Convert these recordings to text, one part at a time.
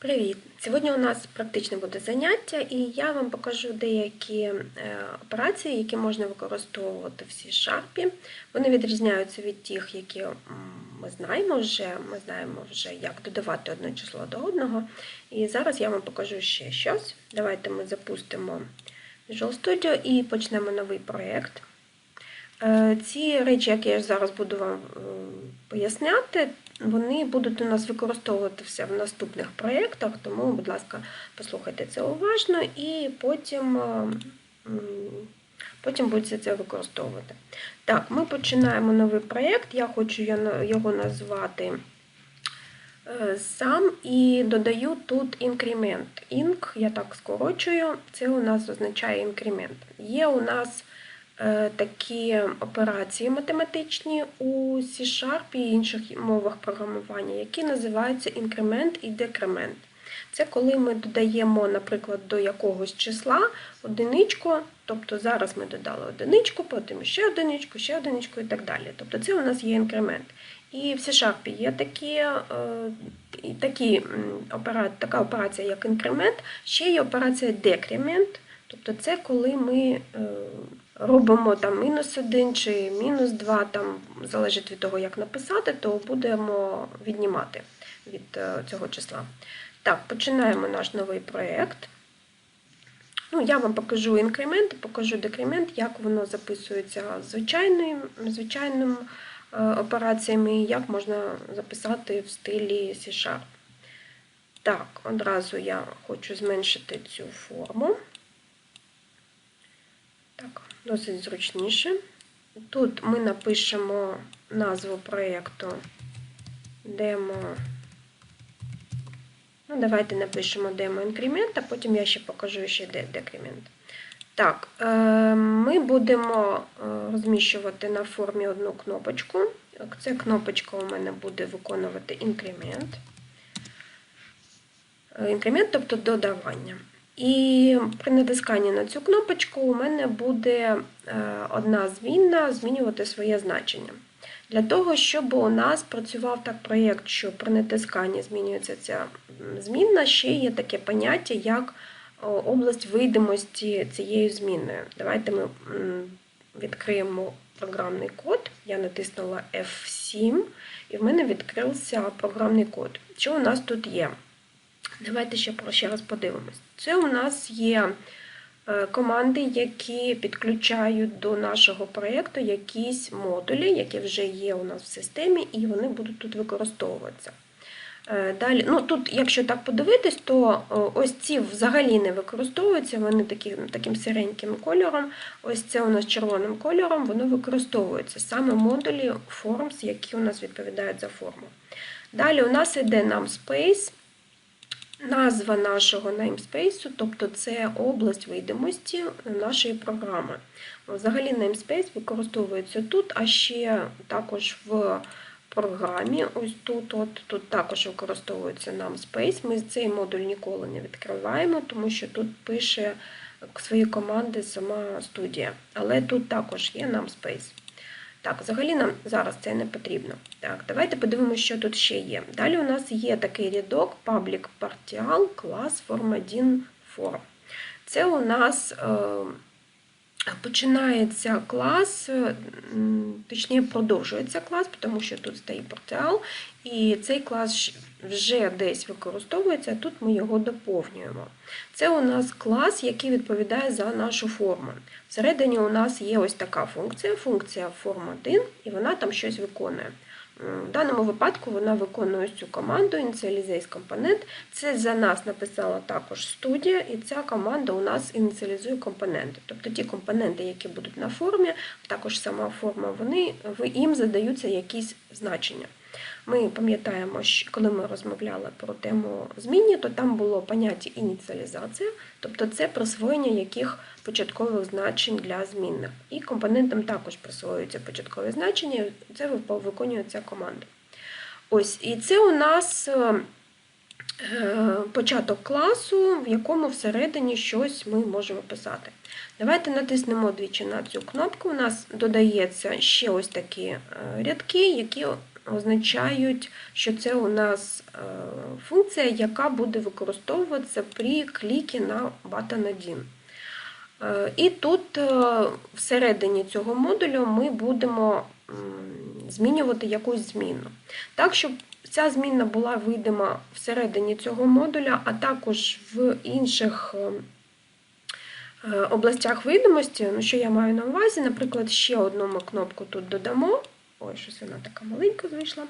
Привіт! Сьогодні у нас практичне буде заняття, і я вам покажу деякі е, операції, які можна використовувати в C-Sharp. Вони відрізняються від тих, які ми знаємо вже. Ми знаємо вже, як додавати одне число до одного. І зараз я вам покажу ще щось. Давайте ми запустимо Visual Studio і почнемо новий проєкт. Е, Ці речі, які я зараз буду вам е, поясняти, вони будуть у нас використовуватися в наступних проєктах, тому, будь ласка, послухайте це уважно і потім, е, потім будете це використовувати. Так, ми починаємо новий проєкт. Я хочу його назвати е, сам і додаю тут інкремент. Інк, я так скорочую, це у нас означає інкремент. Є у нас такі операції математичні у C-Sharp і інших мовах програмування, які називаються інкремент і декремент. Це коли ми додаємо, наприклад, до якогось числа одиничку, тобто зараз ми додали одиничку, потім ще одиничку, ще одиничку і так далі. Тобто це у нас є інкремент. І в C-Sharp є такі, е, такі, така операція, як інкремент, ще є операція декремент, тобто це коли ми е, робимо там мінус один чи мінус два, там залежить від того, як написати, то будемо віднімати від е, цього числа. Так, починаємо наш новий проєкт. Ну, я вам покажу інкремент, покажу декремент, як воно записується звичайним, звичайним е, операціями, як можна записати в стилі C-Sharp. Так, одразу я хочу зменшити цю форму. Так, досить зручніше. Тут ми напишемо назву проєкту демо. Ну, давайте напишемо демо інкремент, а потім я ще покажу ще де декремент. Так, е, ми будемо е, розміщувати на формі одну кнопочку. Ця кнопочка у мене буде виконувати інкремент. Е, Інкремент, тобто додавання. І при натисканні на цю кнопочку у мене буде е, одна змінна змінювати своє значення. Для того, щоб у нас працював так проєкт, що при натисканні змінюється ця змінна, ще є таке поняття, як область видимості цієї змінної. Давайте ми відкриємо програмний код. Я натиснула F7, і в мене відкрився програмний код. Що у нас тут є? Давайте ще ще раз подивимось. Це у нас є е, команди, які підключають до нашого проєкту якісь модулі, які вже є у нас в системі, і вони будуть тут використовуватися. Е, Далі, ну тут, якщо так подивитись, то ось ці взагалі не використовуються, вони такі, таким сиреньким кольором. Ось це у нас червоним кольором, воно використовується саме модулі Forms, які у нас відповідають за форму. Далі у нас йде namespace. Назва нашого namespace, тобто це область видимості нашої програми. Взагалі namespace використовується тут, а ще також в програмі. Ось тут, от, тут також використовується namespace. Ми цей модуль ніколи не відкриваємо, тому що тут пише свої команди сама студія. Але тут також є namespace. Так, взагалі нам зараз це не потрібно. Так, давайте подивимося, що тут ще є. Далі у нас є такий рядок Public Partial Class Form1 Form. Це у нас е, починається клас, точніше продовжується клас, тому що тут стоїть портал, і цей клас вже десь використовується, тут ми його доповнюємо. Це у нас клас, який відповідає за нашу форму. Всередині у нас є ось така функція, функція форм 1, і вона там щось виконує. В даному випадку вона виконує цю команду Initialize компонент. Це за нас написала також студія, і ця команда у нас ініціалізує компоненти. Тобто ті компоненти, які будуть на формі, також сама форма, вони їм задаються якісь значення. Ми пам'ятаємо, що коли ми розмовляли про тему змінні, то там було поняття ініціалізація, тобто це присвоєння яких початкових значень для змінних. І компонентам також присвоюються початкові значення, і це виконує ця команда. Ось, і це у нас е, початок класу, в якому всередині щось ми можемо писати. Давайте натиснемо двічі на цю кнопку. У нас додається ще ось такі е, рядки, які означають, що це у нас е, функція, яка буде використовуватися при клікі на button 1. Е, І тут е, всередині цього модулю ми будемо змінювати якусь зміну. Так, щоб ця зміна була видима всередині цього модуля, а також в інших областях видимості, ну що я маю на увазі, наприклад, ще одну ми кнопку тут додамо. Ой, щось вона така маленька вийшла.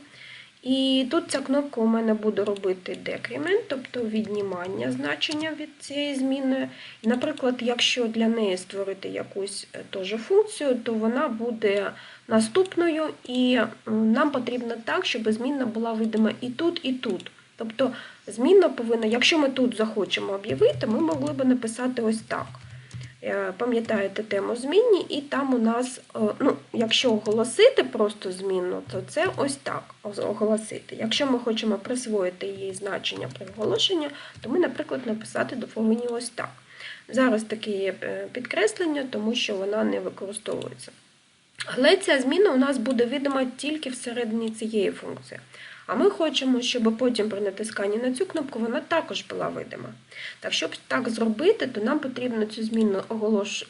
І тут ця кнопка у мене буде робити decrement, тобто віднімання значення від цієї зміни. Наприклад, якщо для неї створити якусь е, теж функцію, то вона буде наступною, і нам потрібно так, щоб змінна була видима і тут, і тут. Тобто змінна повинна, якщо ми тут захочемо об'явити, ми могли би написати ось так. Е, Пам'ятаєте тему змінні, і там у нас, е, ну, якщо оголосити просто змінну, то це ось так оголосити. Якщо ми хочемо присвоїти її значення при оголошенні, то ми, наприклад, написати повинні ось так. Зараз таке є е, підкреслення, тому що вона не використовується. Але ця зміна у нас буде відома тільки всередині цієї функції. А ми хочемо, щоб потім при натисканні на цю кнопку вона також була видима. Так, щоб так зробити, то нам потрібно цю зміну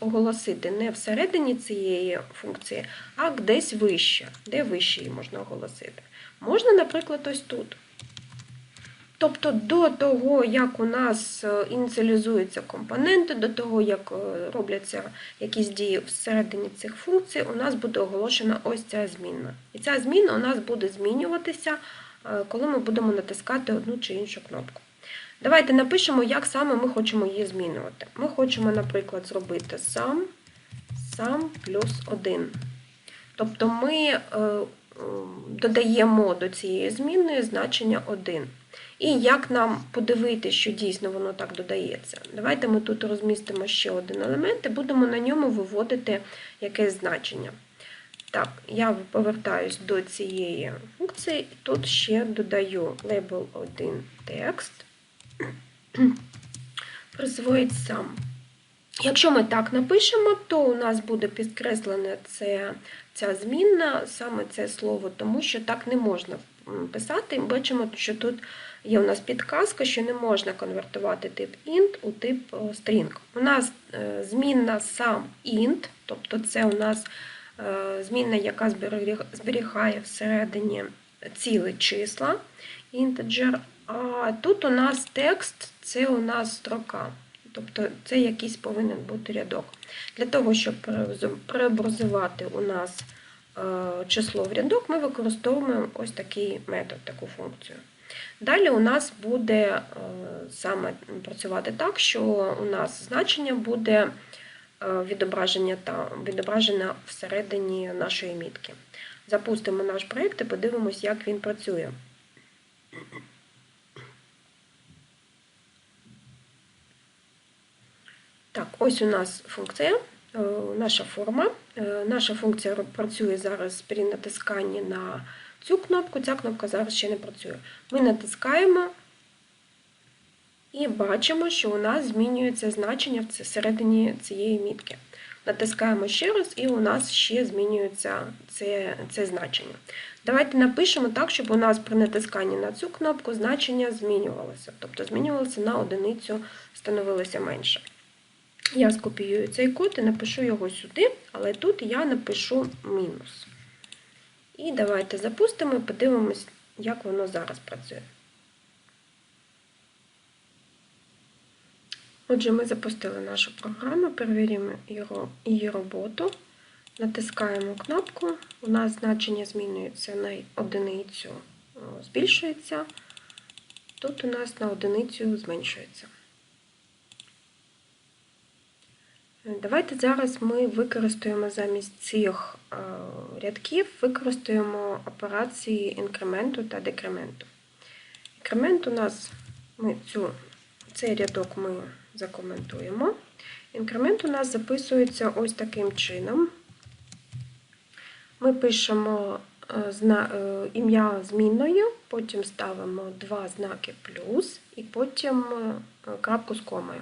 оголосити не всередині цієї функції, а десь вище. Де вище її можна оголосити? Можна, наприклад, ось тут. Тобто до того, як у нас е, ініціалізуються компоненти, до того, як е, робляться якісь дії всередині цих функцій, у нас буде оголошена ось ця змінна. І ця зміна у нас буде змінюватися, коли ми будемо натискати одну чи іншу кнопку. Давайте напишемо, як саме ми хочемо її змінювати. Ми хочемо, наприклад, зробити sum, sum плюс 1. Тобто ми е, е, додаємо до цієї змінної значення 1. І як нам подивити, що дійсно воно так додається? Давайте ми тут розмістимо ще один елемент і будемо на ньому виводити якесь значення. Так, я повертаюсь до цієї функції, і тут ще додаю label 1 текст, присвоїть сам. Якщо ми так напишемо, то у нас буде підкреслене це, ця змінна, саме це слово, тому що так не можна писати. Бачимо, що тут є у нас підказка, що не можна конвертувати тип int у тип е, string. У нас е, змінна сам int, тобто це у нас е, змінна, яка зберігає всередині цілі числа, integer, а тут у нас текст, це у нас строка. Тобто це якийсь повинен бути рядок. Для того, щоб преобразу- преобразувати у нас е, число в рядок, ми використовуємо ось такий метод, таку функцію. Далі у нас буде е, саме працювати так, що у нас значення буде е, відображення та відображено всередині нашої мітки. Запустимо наш проєкт і подивимось, як він працює. Так, ось у нас функція, е, наша форма. Е, Наша функція працює зараз при натисканні на цю кнопку. Ця кнопка зараз ще не працює. Ми натискаємо і бачимо, що у нас змінюється значення всередині цієї мітки. Натискаємо ще раз, і у нас ще змінюється це, це значення. Давайте напишемо так, щоб у нас при натисканні на цю кнопку значення змінювалося. Тобто змінювалося на одиницю, становилося менше. Я скопіюю цей код і напишу його сюди, але тут я напишу мінус. І давайте запустимо і подивимось, як воно зараз працює. Отже, ми запустили нашу програму, перевіримо її роботу. Натискаємо кнопку, у нас значення змінюється на одиницю, збільшується. Тут у нас на одиницю зменшується. Давайте зараз ми використаємо замість цих е, рядків, використаємо операції інкременту та декременту. Інкремент у нас ми цю, цей рядок ми закоментуємо. Інкремент у нас записується ось таким чином. Ми пишемо е, е, ім'я змінною, потім ставимо два знаки плюс і потім е, крапку з комою.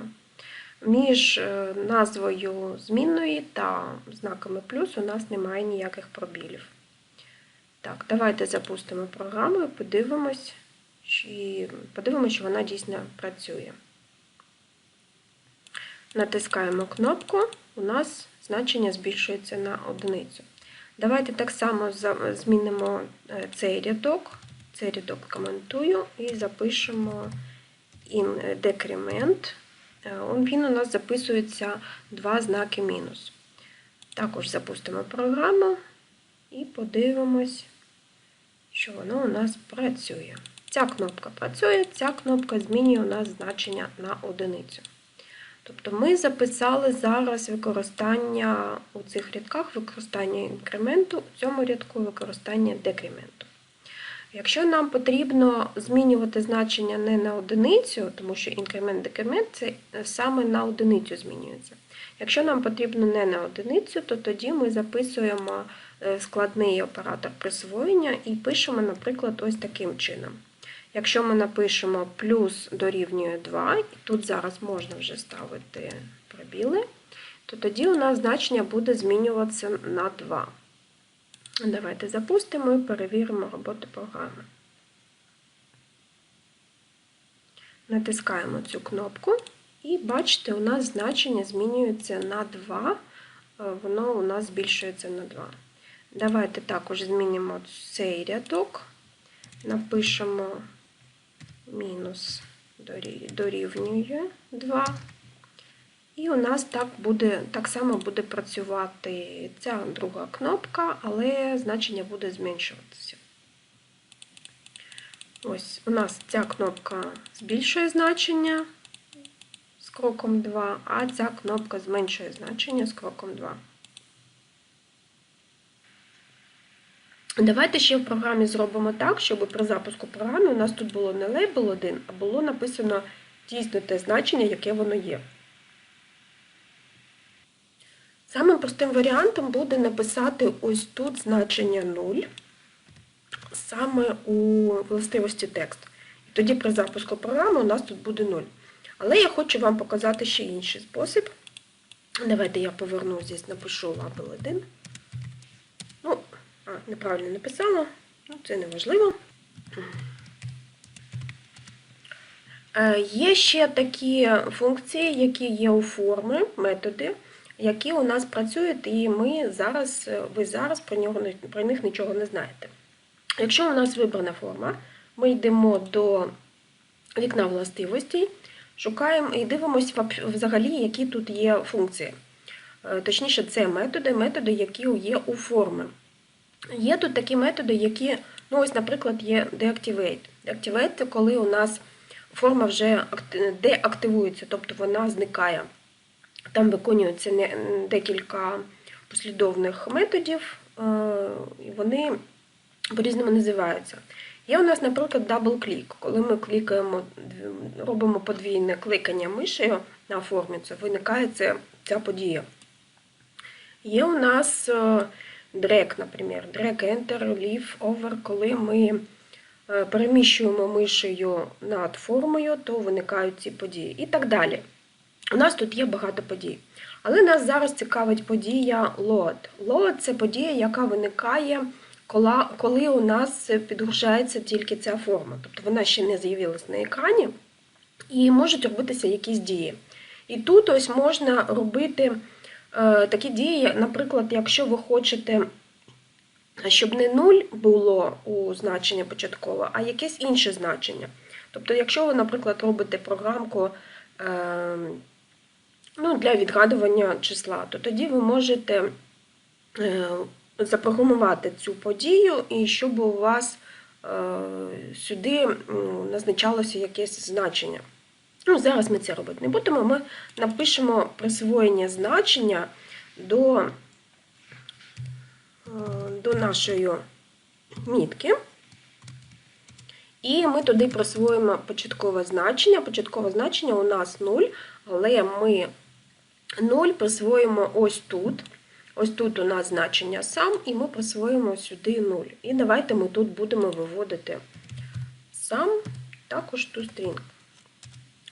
Між назвою змінної та знаками плюс у нас немає ніяких пробілів. Так, давайте запустимо програму і подивимось, чи... подивимось, що вона дійсно працює. Натискаємо кнопку, у нас значення збільшується на одиницю. Давайте так само змінимо е, цей рядок. Цей рядок коментую і запишемо in decrement. Е, Він у нас записується два знаки мінус. Також запустимо програму і подивимось, що воно у нас працює. Ця кнопка працює, ця кнопка змінює у нас значення на одиницю. Тобто ми записали зараз використання у цих рядках використання інкременту, у цьому рядку використання декременту. Якщо нам потрібно змінювати значення не на одиницю, тому що інкремент декремент це саме на одиницю змінюється. Якщо нам потрібно не на одиницю, то тоді ми записуємо е, складний оператор присвоєння і пишемо, наприклад, ось таким чином. Якщо ми напишемо плюс дорівнює 2, і тут зараз можна вже ставити пробіли, то тоді у нас значення буде змінюватися на 2. Давайте запустимо і перевіримо роботу програми. Натискаємо цю кнопку і бачите, у нас значення змінюється на 2, е, воно у нас збільшується на 2. Давайте також змінимо цей рядок, напишемо мінус дорівнює 2. І у нас так, буде, так само буде працювати ця друга кнопка, але значення буде зменшуватися. Ось у нас ця кнопка збільшує значення з кроком 2, а ця кнопка зменшує значення з кроком 2. Давайте ще в програмі зробимо так, щоб при запуску програми у нас тут було не лейбл 1, а було написано дійсно те значення, яке воно є. Самим простим варіантом буде написати ось тут значення 0, саме у властивості текст. І тоді при запуску програми у нас тут буде 0. Але я хочу вам показати ще інший спосіб. Давайте я поверну здесь, напишу лабел 1. Неправильно написала, ну, це не важливо. Е, Є ще такі функції, які є у форми, методи, які у нас працюють, і ми зараз, ви зараз про, нього, про них нічого не знаєте. Якщо у нас вибрана форма, ми йдемо до вікна властивостей, шукаємо і дивимося взагалі, які тут є функції. Е, Точніше, це методи, методи, які є у форми. Є тут такі методи, які, ну ось, наприклад, є deactivate. Deactivate – це коли у нас форма вже деактивується, тобто вона зникає. Там виконується декілька послідовних методів, е, і вони по-різному називаються. Є у нас, наприклад, дабл-клік. Коли ми клікаємо, робимо подвійне кликання мишею на формі, це виникає ця, ця подія. Є у нас е, drag, наприклад, drag, enter, leave, over, коли ми е, переміщуємо мишею над формою, то виникають ці події. І так далі. У нас тут є багато подій. Але нас зараз цікавить подія load. Load – це подія, яка виникає, коли, у нас підгружається тільки ця форма. Тобто вона ще не з'явилась на екрані, і можуть робитися якісь дії. І тут ось можна робити такі дії, наприклад, якщо ви хочете, щоб не 0 було у значення початкове, а якесь інше значення. Тобто, якщо ви, наприклад, робите програмку е, ну, для відгадування числа, то тоді ви можете е, запрограмувати цю подію, і щоб у вас е, сюди назначалося якесь значення. Ну, зараз ми це робити не будемо. Ми напишемо присвоєння значення до, е, до нашої мітки. І ми туди присвоїмо початкове значення. Початкове значення у нас 0, але ми 0 присвоїмо ось тут. Ось тут у нас значення сам, і ми присвоїмо сюди 0. І давайте ми тут будемо виводити сам, також ту стрінг.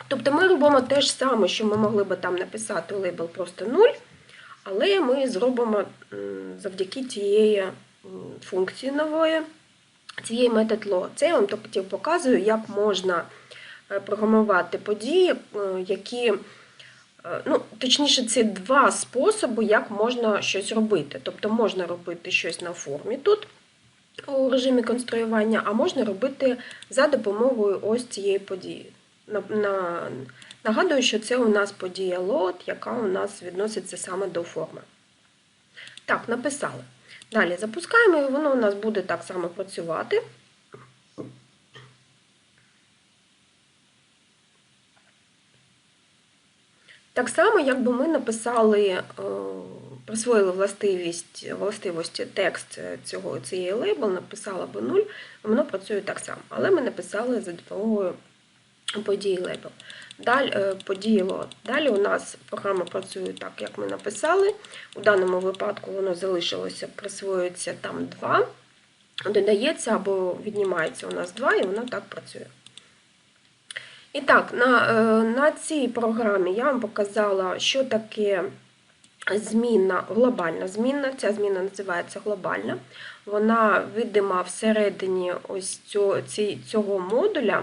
Тобто ми робимо те ж саме, що ми могли би там написати лейбл просто 0, але ми зробимо завдяки тієї функції нової цієї метод load. Це я вам тобто показую, як можна е, програмувати події, е, які, е, ну, точніше, це два способи, як можна щось робити. Тобто можна робити щось на формі тут у режимі конструювання, а можна робити за допомогою ось цієї події. На, на, нагадую, що це у нас подія load, яка у нас відноситься саме до форми. Так, написали. Далі запускаємо, і воно у нас буде так само працювати. Так само, якби ми написали, е, присвоїли властивість, властивості текст цього, цієї лейбл, написала би 0, воно працює так само. Але ми написали за допомогою події лейбл. Далі, е, load. Далі у нас програма працює так, як ми написали. У даному випадку воно залишилося, присвоюється там 2, додається або віднімається у нас 2, і воно так працює. І так, на, е, на цій програмі я вам показала, що таке змінна, глобальна змінна. Ця зміна називається глобальна. Вона видима всередині ось цього модуля.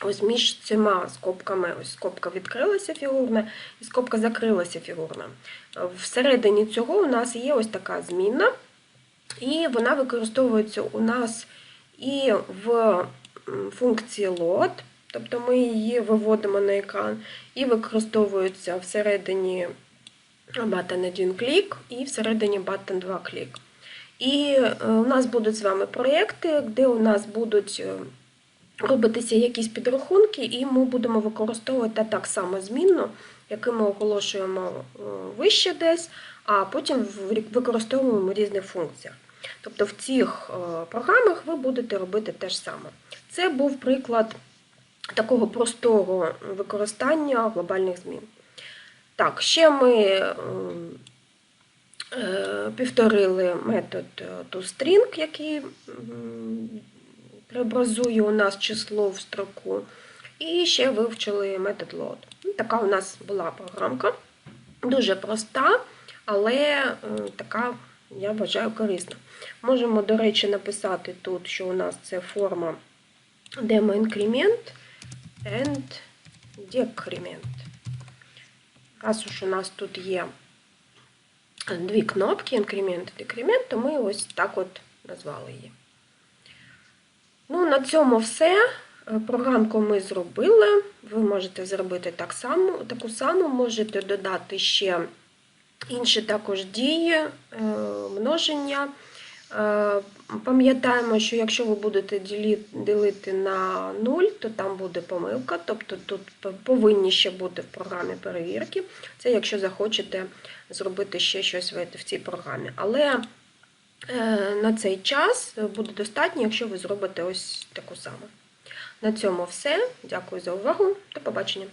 Ось між цими скобками, ось скобка відкрилася фігурна і скобка закрилася фігурна. Всередині цього у нас є ось така змінна, і вона використовується у нас і в функції load, тобто ми її виводимо на екран, і використовується всередині button 1 клік і всередині button 2 клік. І у нас будуть з вами проєкти, де у нас будуть робитися якісь підрахунки, і ми будемо використовувати так само змінну, яку ми оголошуємо вище десь, а потім використовуємо в різних функціях. Тобто в цих програмах ви будете робити те ж саме. Це був приклад такого простого використання глобальних змін. Так, ще ми повторили метод toString, який преобразує у нас число в строку. І ще вивчили метод load. Ну, така у нас була програмка. Дуже проста, але така, я вважаю, корисна. Можемо, до речі, написати тут, що у нас це форма demo-increment and decrement. Раз уж у нас тут є дві кнопки, інкремент і декремент, то ми ось так от назвали її. Ну, на цьому все. Програмку ми зробили. Ви можете зробити так само, таку саму, можете додати ще інші також дії, множення. Пам'ятаємо, що якщо ви будете ділити на 0, то там буде помилка, тобто тут повинні ще бути в програмі перевірки. Це якщо захочете зробити ще щось в цій програмі. Але на цей час буде достатньо, якщо ви зробите ось таку саму. На цьому все. Дякую за увагу. До побачення.